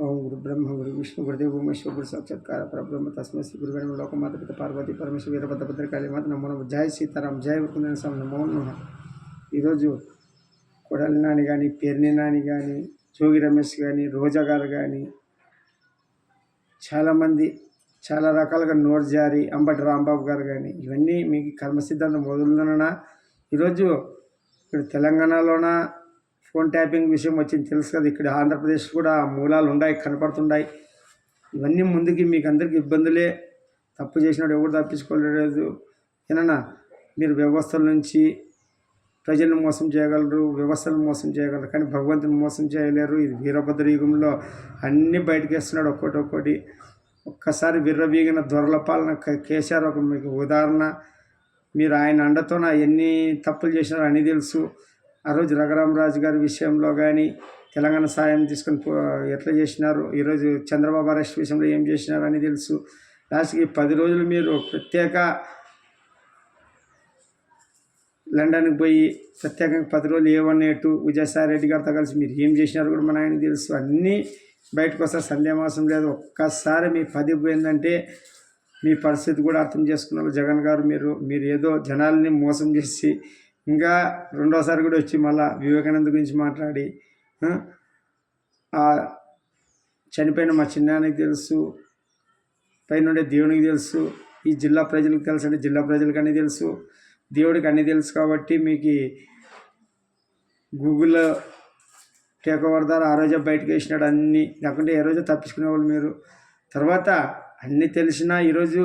ఓం గురు బ్రహ్మ గురు విష్ణు గురుదేవ భూమేశ్వర గురు సాక్షాత్కార పరబ్రహ్మ తస్మై శ్రీ గురు లోకమాత పిత పార్వతి పరమేశ్వర వీరభద్ర భద్రకాళి మాత నమో నమః. జై సీతారాం జై వృకుందన స్వామి నమో ఈరోజు కొడాలి నాని కానీ పేర్ని నాని కానీ జోగి రమేష్ కానీ రోజా గారు కానీ చాలామంది చాలా రకాలుగా నోట్ జారి అంబటి రాంబాబు గారు కానీ ఇవన్నీ మీకు కర్మ సిద్ధాంతం మొదలుదన ఈరోజు ఇక్కడ తెలంగాణలోన ఫోన్ ట్యాపింగ్ విషయం వచ్చింది తెలుసు కదా ఇక్కడ ఆంధ్రప్రదేశ్ కూడా మూలాలు ఉన్నాయి కనపడుతున్నాయి. ఇవన్నీ ముందుకి మీకు అందరికీ ఇబ్బందులే. తప్పు చేసినాడు ఎవరు తప్పించుకోలేదు. ఏనన్నా మీరు వ్యవస్థల నుంచి ప్రజలను మోసం చేయగలరు వ్యవస్థలను మోసం చేయగలరు కానీ భగవంతుని మోసం చేయలేరు. ఇది వీరభద్ర యుగంలో అన్నీ బయటకు వేస్తున్నాడు ఒక్కోటి ఒక్కోటి. ఒక్కసారి విర్రవీగిన దొరల పాలన క- కేసీఆర్ ఒక మీకు ఉదాహరణ. మీరు ఆయన అండతోన ఎన్ని తప్పులు చేసినారో అని తెలుసు. ఆ రోజు రఘురామరాజు గారి విషయంలో కానీ తెలంగాణ సాయం తీసుకొని పో ఎట్లా చేసినారు? ఈరోజు చంద్రబాబు అరెస్ట్ విషయంలో ఏం చేసినారు అని తెలుసు. లాస్ట్కి పది రోజులు మీరు ప్రత్యేక లండన్కి పోయి ప్రత్యేకంగా పది రోజులు A one A two Vijayasai Reddy గారితో కలిసి మీరు ఏం చేసినారు కూడా మన ఆయన తెలుసు. అన్నీ బయటకు వస్తారు సందేహమాసం లేదు. ఒక్కసారి మీ పది పోయిందంటే మీ పరిస్థితి కూడా అర్థం చేసుకున్నారు జగన్ గారు మీరు. మీరు ఏదో జనాల్ని మోసం చేసి ఇంకా రెండోసారి కూడా వచ్చి మళ్ళా వివేకానంద గురించి మాట్లాడి ఆ, చనిపోయిన మా చిన్నానికి తెలుసు పైనుండే దేవునికి తెలుసు ఈ జిల్లా ప్రజలకు తెలుసు అంటే జిల్లా ప్రజలకు అన్నీ తెలుసు దేవుడికి అన్నీ తెలుసు కాబట్టి మీకు గూగుల్లో టేక్ ఓవర్ ద్వారా ఆ రోజే బయటకు వేసినాడు అన్నీ. లేకుంటే ఏ రోజు తప్పించుకునేవాళ్ళు మీరు. తర్వాత అన్నీ తెలిసినా ఈరోజు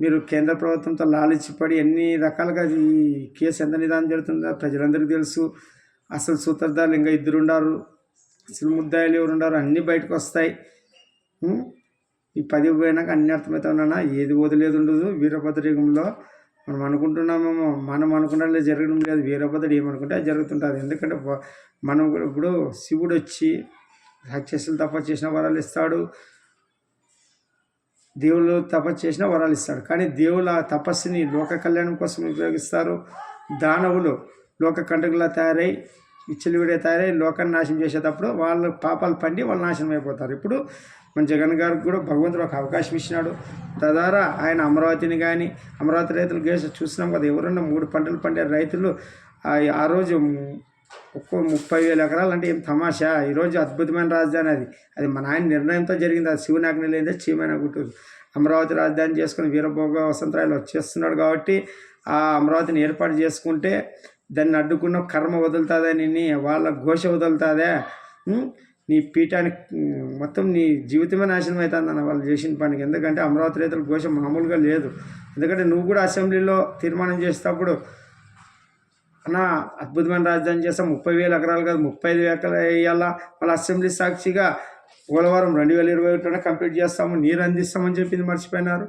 మీరు కేంద్ర ప్రభుత్వంతో లాలిచ్చిపడి ఎన్ని రకాలుగా ఈ కేసు ఎంత నిదానం జరుగుతుందో ప్రజలందరికీ తెలుసు. అసలు సూత్రధారులు ఇంకా ఇద్దరుండారు. అసలు ముద్దాయిలు ఎవరు ఉండారు అన్నీ బయటకు వస్తాయి. ఈ పది పోయినాక అన్ని అర్థమవుతా ఉన్నానా ఏది వదిలేదు ఉండదు వీరభద్రయుగంలో మనం అనుకుంటున్నామేమో మనం అనుకున్నట్లే జరగడం లేదు. వీరభద్రుడు ఏమనుకుంటే అది జరుగుతుంటుంది. ఎందుకంటే మనం ఇప్పుడు శివుడు వచ్చి రాక్షసులు తప్ప చేసిన వరాలు ఇస్తాడు. దేవుళ్ళు తపస్సు చేసిన వరాలు ఇస్తాడు. కానీ దేవుళ్ళ తపస్సుని లోక కళ్యాణం కోసం ఉపయోగిస్తారు. దానవులు లోక కంటకులా తయారై విచ్చలివిడే తయారై లోకాన్ని నాశనం చేసేటప్పుడు వాళ్ళ పాపాలు పండి వాళ్ళు నాశనం అయిపోతారు. ఇప్పుడు మన జగన్ గారికి కూడా భగవంతుడు ఒక అవకాశం ఇచ్చినాడు. తద్వారా ఆయన అమరావతిని కానీ అమరావతి రైతులు గేసి చూసినాం కదా ఎవరన్నా మూడు పంటలు పండే రైతులు ఆ రోజు ఒక్కో ముప్పై వేల ఎకరాలు అంటే ఏం తమాషా? ఈరోజు అద్భుతమైన రాజధాని అది. అది మన ఆయన నిర్ణయంతో జరిగింది. అది శివనాగ్ని లేదా చీమైన గుట్టూరు. అమరావతి రాజధాని చేసుకుని వీరభోగ వసంతరాయలు వచ్చేస్తున్నాడు కాబట్టి ఆ అమరావతిని ఏర్పాటు చేసుకుంటే దాన్ని అడ్డుకున్న కర్మ వదులుతుందని వాళ్ళ ఘోష వదులుతుందా. నీ పీఠానికి మొత్తం నీ జీవితమే నాశనం అవుతుందన్న వాళ్ళు చేసిన పనికి. ఎందుకంటే అమరావతి రైతుల ఘోష మామూలుగా లేదు. ఎందుకంటే నువ్వు కూడా అసెంబ్లీలో తీర్మానం చేసేటప్పుడు అన్న అద్భుతమైన రాజధాని చేస్తాం. ముప్పై వేల ఎకరాలు కాదు ముప్పై ఐదు ఎకరాలు వేయాలా? మళ్ళీ అసెంబ్లీ సాక్షిగా పోలవరం రెండు వేల ఇరవై ఒకటిన కంప్లీట్ చేస్తాము. నీరు అందిస్తామని చెప్పింది మర్చిపోయినారు.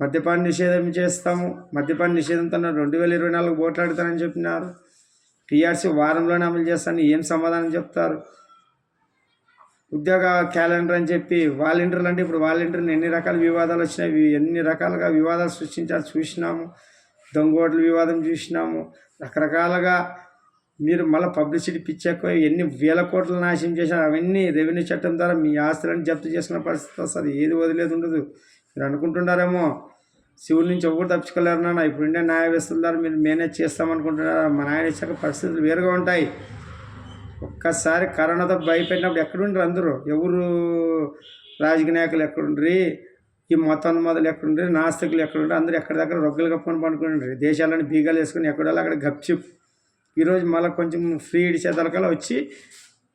మద్యపాన నిషేధం చేస్తాము. మద్యపాన నిషేధంతో రెండు వేల ఇరవై నాలుగు పోట్లాడతానని చెప్పినారు. టీఆర్సీ వారంలోనే అమలు చేస్తాను. ఏం సమాధానం చెప్తారు? ఉద్యోగ క్యాలెండర్ అని చెప్పి వాలంటీర్లు అంటే ఇప్పుడు వాలంటీర్లు ఎన్ని రకాల వివాదాలు వచ్చినాయి? ఎన్ని రకాలుగా వివాదాలు సృష్టించాలి చూసినాము. దొంగోట్ల వివాదం చూసినాము. రకరకాలుగా మీరు మళ్ళీ పబ్లిసిటీ పిచ్చెక్కువ ఎన్ని వేల కోట్లు నాశనం చేశారు అవన్నీ రెవెన్యూ చట్టం ద్వారా మీ ఆస్తులను జప్తు చేసుకున్న పరిస్థితి వస్తుంది. ఏది వదిలేదు ఉండదు. మీరు అనుకుంటున్నారేమో శివుడి నుంచి ఎవరు తప్పించుకోలేరు నాన్న. ఇప్పుడు ఉండే న్యాయ వ్యవస్థల ద్వారా మీరు మేనేజ్ చేస్తామనుకుంటున్నారా? మా నాయన ఇచ్చాక పరిస్థితులు వేరుగా ఉంటాయి. ఒక్కసారి కరోనాతో భయపెట్టినప్పుడు ఎక్కడుండ్రు అందరూ? ఎవరు రాజకీయ నాయకులు ఎక్కడుండ్రి? ఈ మతోన్మాదులు మొదలు ఎక్కడుండ్రి? నాస్తికులు ఎక్కడుండ్రి? అందరూ ఎక్కడి దగ్గర రొగ్గలు కప్పుకొని పండుకుంటారు దేశాలను బీగాలు వేసుకొని ఎక్కడో అక్కడ గప్చిప్ ఈరోజు మళ్ళీ కొంచెం ఫ్రీ ఇడిచేదలకల్లా వచ్చి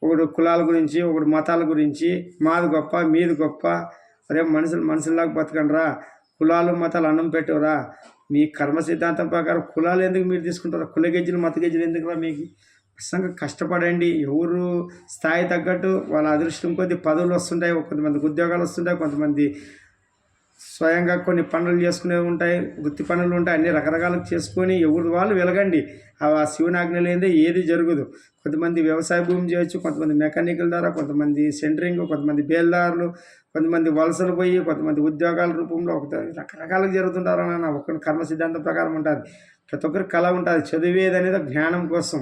ఒకడు కులాల గురించి ఒకడు మతాల గురించి మాది గొప్ప మీది గొప్ప రేపు మనుషులు మనుషుల్లాగా బతకండిరా కులాలు మతాలు అన్నం పెట్టవరా మీ కర్మ సిద్ధాంతం ప్రకారం కులాలు ఎందుకు మీరు తీసుకుంటారా? కుల గెజ్జలు మత గెజ్జలు ఎందుకురా మీకు? ఖచ్చితంగా కష్టపడండి. ఎవరు స్థాయి తగ్గట్టు వాళ్ళ అదృష్టం కొద్ది పదవులు వస్తుంటాయి కొంతమందికి ఉద్యోగాలు వస్తుంటాయి కొంతమంది స్వయంగా కొన్ని పనులు చేసుకునేవి ఉంటాయి వృత్తి పనులు ఉంటాయి అన్ని రకరకాలు చేసుకొని ఎవరు వాళ్ళు వెలగండి. ఆ శివనాజ్ఞ లేదే ఏది జరగదు. కొంతమంది వ్యవసాయ భూమి చేయొచ్చు కొంతమంది మెకానికల్ ద్వారా కొంతమంది సెంటరింగ్ కొంతమంది బేల్దారులు కొంతమంది వలసలు పోయి కొంతమంది ఉద్యోగాల రూపంలో ఒక రకరకాలుగా జరుగుతుంటారు అన్న ఒక కర్మ సిద్ధాంతం ప్రకారం ఉంటుంది. ప్రతి ఒక్కరికి కళ ఉంటుంది. చదివేది అనేది జ్ఞానం కోసం.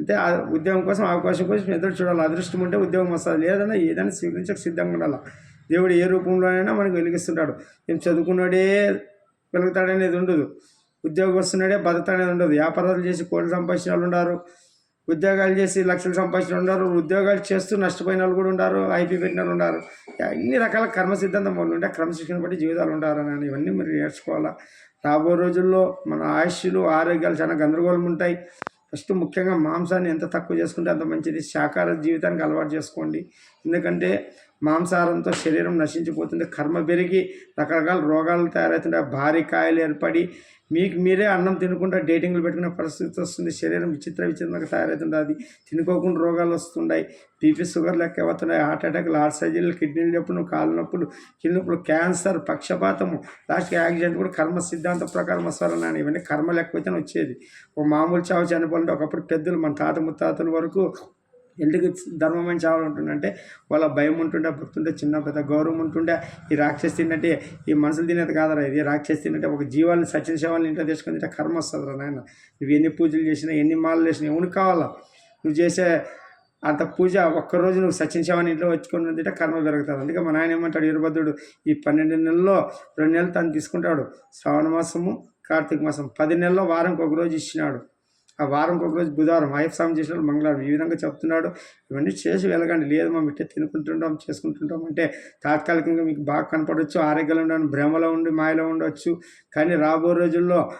అంటే ఆ ఉద్యోగం కోసం అవకాశం కోసం ఎదురు చూడాలి. అదృష్టం ఉంటే ఉద్యోగం వస్తుంది. లేదన్నా ఏదైనా స్వీకరించక సిద్ధంగా ఉండాలి. దేవుడు ఏ రూపంలోనైనా మనకు వెలిగిస్తుంటాడు. ఏం చదువుకున్నాడే వెలుగుతాడనేది ఉండదు. ఉద్యోగం వస్తున్నాడే అనేది ఉండదు. వ్యాపారాలు చేసి కోట్లు సంపాదించిన వాళ్ళు ఉన్నారు ఉద్యోగాలు చేసి లక్షలు సంపాదించిన ఉన్నారు ఉద్యోగాలు చేస్తూ నష్టపోయిన వాళ్ళు కూడా ఉన్నారు ఐపీ పెట్టిన వాళ్ళు ఉన్నారు అన్ని రకాల కర్మ సిద్ధాంతం వాళ్ళు ఉంటే క్రమశిక్షణ బట్టి జీవితాలు ఉంటారు అని ఇవన్నీ మీరు నేర్చుకోవాలా? రాబో రోజుల్లో మన ఆయుష్లు ఆరోగ్యాలు చాలా గందరగోళం ఉంటాయి. ఫస్ట్ ముఖ్యంగా మాంసాన్ని ఎంత తక్కువ చేసుకుంటే అంత మంచిది. శాకాహార జీవితానికి అలవాటు చేసుకోండి. ఎందుకంటే మాంసాహారంతో శరీరం నశించిపోతుంది. కర్మ పెరిగి రకరకాల రోగాలు తయారవుతుంటాయి. భారీ కాయలు ఏర్పడి మీకు మీరే అన్నం తినకుండా డేటింగ్లు పెట్టుకునే పరిస్థితి వస్తుంది. శరీరం విచిత్ర విచిత్రంగా తయారవుతుంది అది తినుకోకుండా రోగాలు వస్తుంటాయి. బీపీ షుగర్ లెక్క అవుతున్నాయి. హార్ట్ అటాక్లు హార్ట్ సర్జరీలు కిడ్నీ నొప్పులు కాళ్ళ నొప్పులు కిడ్నీ నొప్పులు క్యాన్సర్ పక్షపాతము లాస్ట్కి యాక్సిడెంట్ కూడా కర్మ సిద్ధాంతం ప్రకారం వస్తారన్నాను. ఇవన్నీ కర్మ లెక్కపోతేనే వచ్చేది. ఓ మామూలు చావు చనిపోవాలంటే ఒకప్పుడు పెద్దలు మన తాత ముత్తాతల వరకు ఎందుకు ధర్మమైన చావులు ఉంటుందంటే వాళ్ళ భయం ఉంటుండే భక్తుంటే చిన్న పెద్ద గౌరవం ఉంటుండే. ఈ రాక్షసి తిన్నట్టే ఈ మనుషులు తినేది కాదరా ఇది. రాక్షసి తిన్నట్టే ఒక జీవాన్ని సచిన శవాన్ని ఇంట్లో తీసుకుని తింటే కర్మ వస్తుంది రా నాయన. నువ్వు ఎన్ని పూజలు చేసినా ఎన్ని మాలలు చేసినా ఎవరికి కావాలా? నువ్వు చేసే అంత పూజ ఒక్కరోజు నువ్వు సచిన శవాన్ని ఇంట్లో వచ్చుకొని తింటే కర్మ పెరుగుతుంది. అందుకే మా నాయన ఏమంటాడు వీరభద్రుడు ఈ పన్నెండు నెలల్లో రెండు నెలలు తను తీసుకుంటాడు. శ్రావణ మాసము కార్తీక మాసం పది నెలల్లో వారంకి ఒక రోజు ఇచ్చినాడు. ఆ వారం ఒక రోజు బుధవారం అయ్యప్ప స్వామి చేసిన మంగళవారం ఈ విధంగా చెప్తున్నాడు. ఇవన్నీ చేసి వెళ్ళకండి. లేదు మా ఇట్టే తినుకుంటుంటాం చేసుకుంటుంటాం అంటే తాత్కాలికంగా మీకు బాగా కనపడవచ్చు ఆరోగ్యంలో ఉండడం భ్రమలో ఉండి మాయలో ఉండవచ్చు కానీ రాబో రోజుల్లో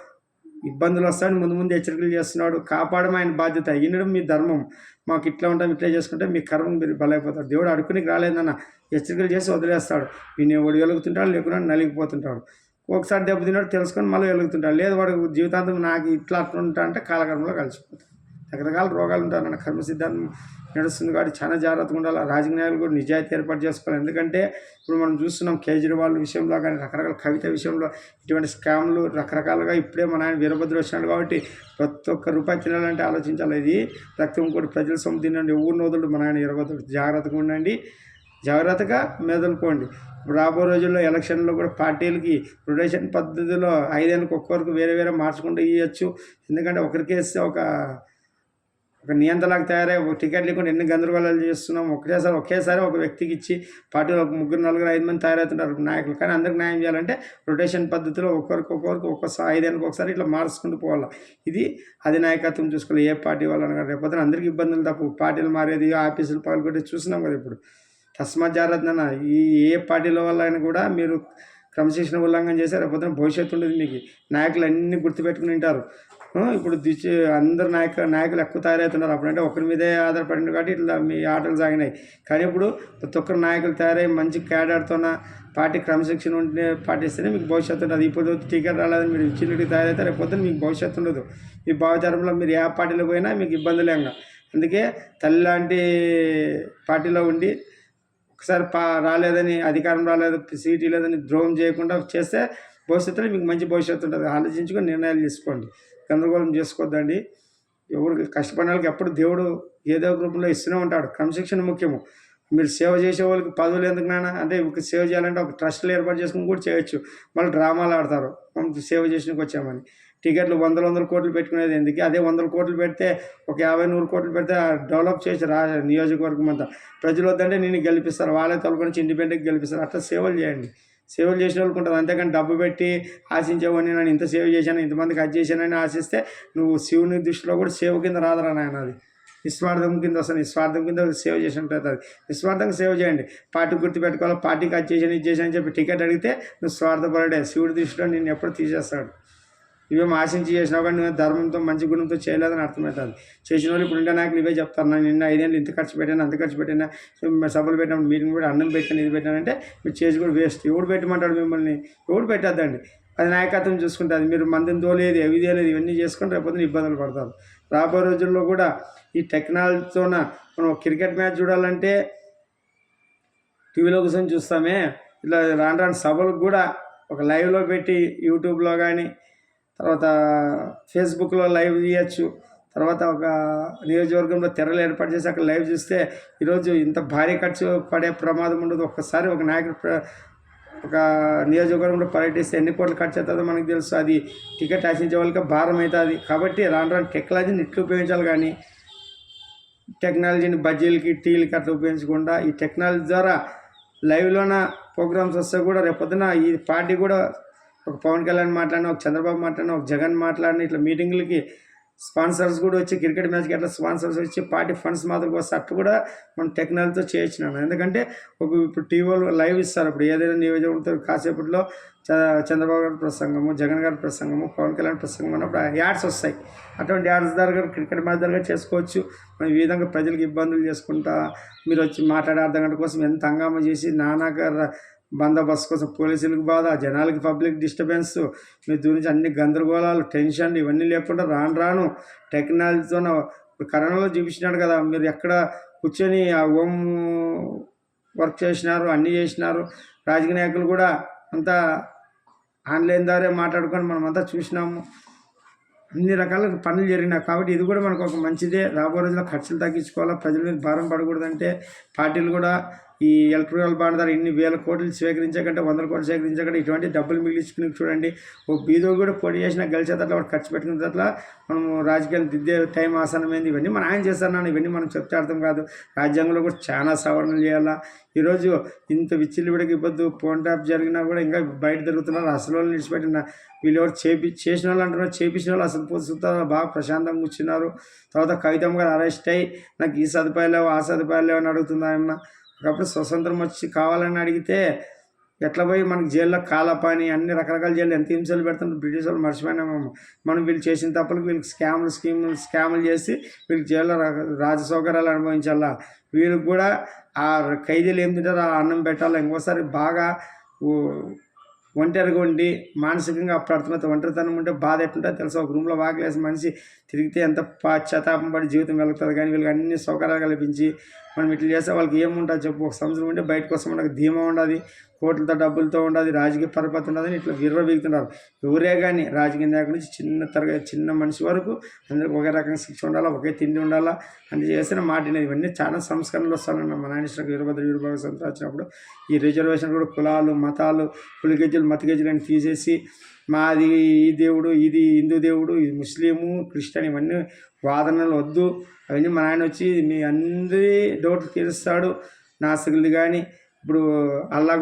ఇబ్బందులు వస్తాయని ముందు ముందు హెచ్చరికలు చేస్తున్నాడు. కాపాడడం ఆయన బాధ్యత. వినడం మీ ధర్మం. మాకు ఇట్లా ఉంటాం ఇట్లా చేసుకుంటే మీ కర్మ మీరు బలైపోతారు. దేవుడు అడుకునికి రాలేదన్న హెచ్చరికలు చేసి వదిలేస్తాడు. నేను ఒడిగలుగుతుంటాడు లేకుండా నలిగిపోతుంటాడు. ఒకసారి దెబ్బతిన్నాడు తెలుసుకొని మళ్ళీ వెలుగుతుంటాడు. లేదు వాడు జీవితాంతం నాకు ఇట్లా అట్లుంటా అంటే కాలక్రమంలో కలిసిపోతాడు. రకరకాల రోగాలు ఉంటారన్న కర్మ సిద్ధాంతం నడుస్తుంది కాబట్టి చాలా జాగ్రత్తగా ఉండాలి. రాజకీయాలు కూడా నిజాయితీ ఏర్పాటు చేసుకోవాలి. ఎందుకంటే ఇప్పుడు మనం చూస్తున్నాం కేజ్రీవాల్ విషయంలో కానీ రకరకాల కవిత విషయంలో ఇటువంటి స్కామ్లు రకరకాలుగా ఇప్పుడే మన ఆయన వీరభద్ర వచ్చినాడు కాబట్టి ప్రతి ఒక్క రూపాయి తినాలంటే ఆలోచించాలి. ఇది రక్తం కూడా ప్రజల సొమ్ము తినండి. ఊరిని నోదుడు మన ఆయన వీరభద్రుడు. జాగ్రత్తగా ఉండండి. జాగ్రత్తగా మెదలుకోండి రాబో రోజుల్లో ఎలక్షన్లో కూడా పార్టీలకి రొటేషన్ పద్ధతిలో ఐదేళ్ళకి ఒక్కొక్కరికి వేరే వేరే మార్చుకుంటూ ఇవ్వచ్చు ఎందుకంటే ఒకరికి వేస్తే ఒక ఒక నియంత్రణకు తయారై ఒక టికెట్ లేకుండా ఎన్ని గందరగోళాలు చేస్తున్నాం ఒకటేసారి ఒకేసారి ఒక వ్యక్తికి ఇచ్చి పార్టీలో ఒక ముగ్గురు నలుగురు ఐదు మంది తయారవుతుంటారు నాయకులు. కానీ అందరికి న్యాయం చేయాలంటే రొటేషన్ పద్ధతిలో ఒక్కొక్కరికి ఒక్కొక్కరికి ఒక్కొక్కసారి ఐదేళ్ళకి ఒకసారి ఇట్లా మార్చుకుంటూ పోవాలి. ఇది అది నాయకత్వం చూసుకోవాలి. ఏ పార్టీ వాళ్ళని కానీ రేపొద్దున అందరికీ ఇబ్బందులు తప్పు పార్టీలు మారేది ఆఫీసులు పాల్గొట్టి చూసినాం కదా ఇప్పుడు. తస్మాత్ జాగ్రత్త ఈ ఏ పార్టీల వల్ల అయినా కూడా మీరు క్రమశిక్షణ ఉల్లంఘన చేశారు రేపొద్దున భవిష్యత్తు ఉండదు మీకు. నాయకులు అన్ని గుర్తుపెట్టుకుని ఉంటారు. ఇప్పుడు దిశ అందరు నాయక నాయకులు ఎక్కువ తయారవుతున్నారు. అప్పుడంటే ఒకరి మీదే ఆధారపడింది కాబట్టి ఇట్లా మీ ఆటలు సాగినాయి. కానీ ఇప్పుడు ప్రతి ఒక్కరు నాయకులు తయారై మంచి క్యాడర్తోన పార్టీ క్రమశిక్షణ ఉంటే పాటిస్తేనే మీకు భవిష్యత్తు ఉంటుంది ఇప్పుడు టికెట్ రాలేదని మీరు చిన్నటికి తయారైతే రేపు పొద్దున మీకు భవిష్యత్తు ఉండదు. మీ భావచారంలో మీరు ఏ పార్టీలో పోయినా మీకు ఇబ్బందులేంగా అందుకే తల్లి లాంటి పార్టీలో ఉండి ఒకసారి పా రాలేదని అధికారం రాలేదు సీటీ లేదని ద్రోహం చేయకుండా చేస్తే భవిష్యత్తులో మీకు మంచి భవిష్యత్తు ఉంటుంది. ఆలోచించుకొని నిర్ణయాలు తీసుకోండి. గందరగోళం చేసుకోవద్దండి ఎవరు కష్టపడిన వాళ్ళకి ఎప్పుడు దేవుడు ఏదో ఒక రూపంలో ఇస్తూనే ఉంటాడు. క్రమశిక్షణ ముఖ్యము. మీరు సేవ చేసే వాళ్ళకి పదవులు ఎందుకు నాన్న? అంటే సేవ చేయాలంటే ఒక ట్రస్ట్లు ఏర్పాటు చేసుకుని కూడా చేయొచ్చు. మళ్ళీ డ్రామాలు ఆడతారు. సేవ చేసినకి వచ్చామని. టికెట్లు వందల వందల కోట్లు పెట్టుకునేది ఎందుకు? అదే వందల కోట్లు పెడితే ఒక యాభై నూరు కోట్లు పెడితే డెవలప్ చేసి రా నియోజకవర్గం అంతా. ప్రజలు వద్దంటే నేను గెలిపిస్తారు. వాళ్ళే తొలగించి ఇండిపెండెంట్గా గెలిపిస్తారు. అట్లా సేవలు చేయండి. సేవలు చేసిన వాళ్ళకి ఉంటుంది. అంతేకాని డబ్బు పెట్టి ఆశించేవాడిని నేను ఇంత సేవ చేశాను ఇంతమందికి అది చేశానని ఆశిస్తే నువ్వు శివుని దృష్టిలో కూడా సేవ కింద రాదరా నాయన అది. నిస్వార్థం కింద వస్తుంది. నిస్వార్థం కింద సేవ చేసినట్టు అవుతుంది నిస్వార్థంగా సేవ చేయండి. పార్టీ గుర్తు పెట్టుకోవాలి పార్టీకి అది చేసాను ఇది చేశాను అని చెప్పి టికెట్ అడిగితే నువ్వు స్వార్థపడే శివుడి దృష్టిలో నేను ఎప్పుడు తీసేస్తాడు. ఇవేం ఆశించి చేసినావు కానీ నువ్వు ధర్మంతో మంచి గుణంతో చేయలేదని అర్థమవుతుంది. చేసిన వాళ్ళు ఇప్పుడు ఉండే నాయకులు ఇవే చెప్తారు. నేను నిన్న ఐదేళ్ళు ఇంత ఖర్చు పెట్టాను అంత ఖర్చు పెట్టినా సభలు పెట్టాను మీటింగ్ కూడా అన్నం పెట్టాను ఇది పెట్టానంటే మీరు చేసి కూడా వేస్ట్. ఎవడు పెట్టమంటాడు మిమ్మల్ని? ఎవడు పెట్టద్దండి? అది నాయకత్వం చూసుకుంటుంది మీరు మందిని తోలేదు అవి తేలేదు ఇవన్నీ చేసుకుని రేపొద్దున ఇబ్బందులు పడతారు. రాబోయే రోజుల్లో కూడా ఈ టెక్నాలజీతోన మనం క్రికెట్ మ్యాచ్ చూడాలంటే టీవీలో కూర్చొని చూస్తామే. ఇట్లా రాను రాను సభలకు కూడా ఒక లైవ్లో పెట్టి యూట్యూబ్లో కానీ తర్వాత ఫేస్బుక్లో లైవ్ తీయచ్చు. తర్వాత ఒక నియోజకవర్గంలో తెరలు ఏర్పాటు చేసి అక్కడ లైవ్ చూస్తే ఈరోజు ఇంత భారీ ఖర్చు పడే ప్రమాదం ఉండదు. ఒక్కసారి ఒక నాయకుడు ఒక నియోజకవర్గంలో పర్యటిస్తే ఎన్ని కోట్లు ఖర్చు అవుతుందో మనకు తెలుసు. అది టికెట్ ఆశించే వాళ్ళకి భారం అవుతుంది. కాబట్టి రాను రాను టెక్నాలజీని ఇట్లు ఉపయోగించాలి కానీ టెక్నాలజీని బజ్జీలకి టీలకి అట్లా ఉపయోగించకుండా ఈ టెక్నాలజీ ద్వారా లైవ్లోన ప్రోగ్రామ్స్ వస్తే కూడా రేపొద్దున ఈ పార్టీ కూడా ఒక పవన్ కళ్యాణ్ మాట్లాడిన ఒక చంద్రబాబు మాట్లాడిన ఒక జగన్ మాట్లాడిన ఇట్లా మీటింగ్లకి స్పాన్సర్స్ కూడా వచ్చి క్రికెట్ మ్యాచ్కి అట్లా స్పాన్సర్స్ వచ్చి పార్టీ ఫండ్స్ మాత్రం వస్తే కూడా మనం టెక్నాలజీతో చేయొచ్చు ఎందుకంటే ఒక ఇప్పుడు టీవీలో లైవ్ ఇస్తారు ఇప్పుడు ఏదైనా నియోజకవర్గంతో కాసేపట్లో చంద్రబాబు గారి ప్రసంగము జగన్ గారి ప్రసంగము పవన్ కళ్యాణ్ ప్రసంగం అన్నప్పుడు యాడ్స్ వస్తాయి. అటువంటి యాడ్స్ ద్వారా క్రికెట్ మ్యాచ్ ద్వారా చేసుకోవచ్చు. మనం ఈ విధంగా ప్రజలకు ఇబ్బందులు చేసుకుంటా మీరు వచ్చి మాట్లాడే అర్ధ గంట కోసం ఎంత హంగామా చేసి నానాక బందోబస్తు కోసం పోలీసులకు బాధ జనాలకి పబ్లిక్ డిస్టర్బెన్స్ మీ గురించి అన్ని గందరగోళాలు టెన్షన్ ఇవన్నీ లేకుండా రాను రాను టెక్నాలజీతో ఇప్పుడు కరోనాలో చూపించినాడు కదా మీరు ఎక్కడ కూర్చొని ఆ హోమ్ వర్క్ చేసినారు అన్నీ చేసినారు రాజకీయ నాయకులు కూడా అంతా ఆన్లైన్ ద్వారా మాట్లాడుకొని మనం అంతా చూసినాము. అన్ని రకాల పనులు జరిగినాయి కాబట్టి ఇది కూడా మనకు ఒక మంచిదే. రాబోయే రోజుల్లో ఖర్చులు తగ్గించుకోవాలా ప్రజల మీద భారం పడకూడదంటే పార్టీలు కూడా ఈ ఎలక్ట్రికల్ బాండ్ ద్వారా ఇన్ని వేల కోట్లు స్వీకరించకంటే వందల కోట్లు సేకరించకంటే ఇటువంటి డబ్బులు మిగిలించుకుని చూడండి. ఓ బీదో కూడా పోటీ చేసిన గెలిచేటట్లా వాడు ఖర్చు పెట్టుకున్న తట్ల మనం రాజకీయాలు దిద్దే టైం ఆసనమైంది ఇవన్నీ మనం ఆయన చేస్తున్నాను ఇవన్నీ మనం చెప్తే అర్థం కాదు. రాజ్యాంగంలో కూడా చాలా సవరణలు చేయాలా? ఈరోజు ఇంత విచ్చిల్లివిడికి ఇబ్బంది ఫోన్ ట్యాప్ జరిగినా కూడా ఇంకా బయట తిరుగుతున్నారు. అసలు వాళ్ళు నిలిచిపెట్టిన వీళ్ళు ఎవరు చేపి చేసిన వాళ్ళు అంటున్నారు. చేపించిన వాళ్ళు అసలు పోతే బాగా ప్రశాంతంగా కూర్చున్నారు. తర్వాత కవితమ్మ గారు అరెస్ట్ అయ్యి నాకు ఈ సదుపాయాలు లేవు ఆ సదుపాయాలు లేవు అని అన్న ఒకప్పుడు స్వతంత్రం వచ్చి కావాలని అడిగితే ఎట్లా పోయి మనకి జైల్లో కాలపాని అన్ని రకరకాల జైలు ఎంత హింసలు పెడుతుంటారు బ్రిటిష్ వాళ్ళు మర్చిపోయినామేమో మనం. వీళ్ళు చేసిన తప్పులకు వీళ్ళకి స్కాములు స్కీములు స్కాములు చేసి వీళ్ళకి జైల్లో రా- రాజ సౌకర్యాలు అనుభవించాలా. వీళ్ళకి కూడా ఆ ఖైదీలు ఏం తింటారో ఆ అన్నం పెట్టాలా. ఇంకోసారి బాగా ఒంటరిగా ఉండి మానసికంగా అప్పుడు ఒంటరితనం ఉంటే బాధ ఎట్లుంటే తెలుసు? ఒక రూమ్లో వాకిలేసి మనిషి తిరిగితే ఎంత పశ్చాత్తాపం పడి జీవితం వెళ్తుంది. కానీ వీళ్ళకి అన్ని సౌకర్యాలు కల్పించి మనం ఇట్లా చేస్తే వాళ్ళకి ఏముంటుంది చెప్పు ఒక సంవత్సరం ఉంటే బయటకు వస్తే మనకు ధీమా ఉండదు కోట్లతో డబ్బులతో ఉండదు రాజకీయ పరపతి ఉండదని ఇట్లా విర్ర బీగుతున్నారు ఎవరే కానీ రాజకీయ నాయకుడి నుంచి చిన్న తరగతి చిన్న మనిషి వరకు అందరికి ఒకే రకంగా శిక్ష ఉండాలా ఒకే తిండి ఉండాలా అని చేసిన మాట వినేది. ఇవన్నీ చాలా సంస్కరణలు వస్తానన్న మన నాయనశ్వరకు వీరభద్ర వీరభాగ సంత వచ్చినప్పుడు ఈ రిజర్వేషన్ కూడా కులాలు మతాలు కులిగజ్జలు మతగజ్జలు అని తీసేసి మాది ఈ దేవుడు ఇది హిందూ దేవుడు ఇది ముస్లిము క్రిస్టియన్ ఇవన్నీ వాదనలు వద్దు. అవన్నీ మా ఆయన వచ్చి మీ అందరి డౌట్లు తీరుస్తాడు. నాస్తికులది కానీ ఇప్పుడు అల్లా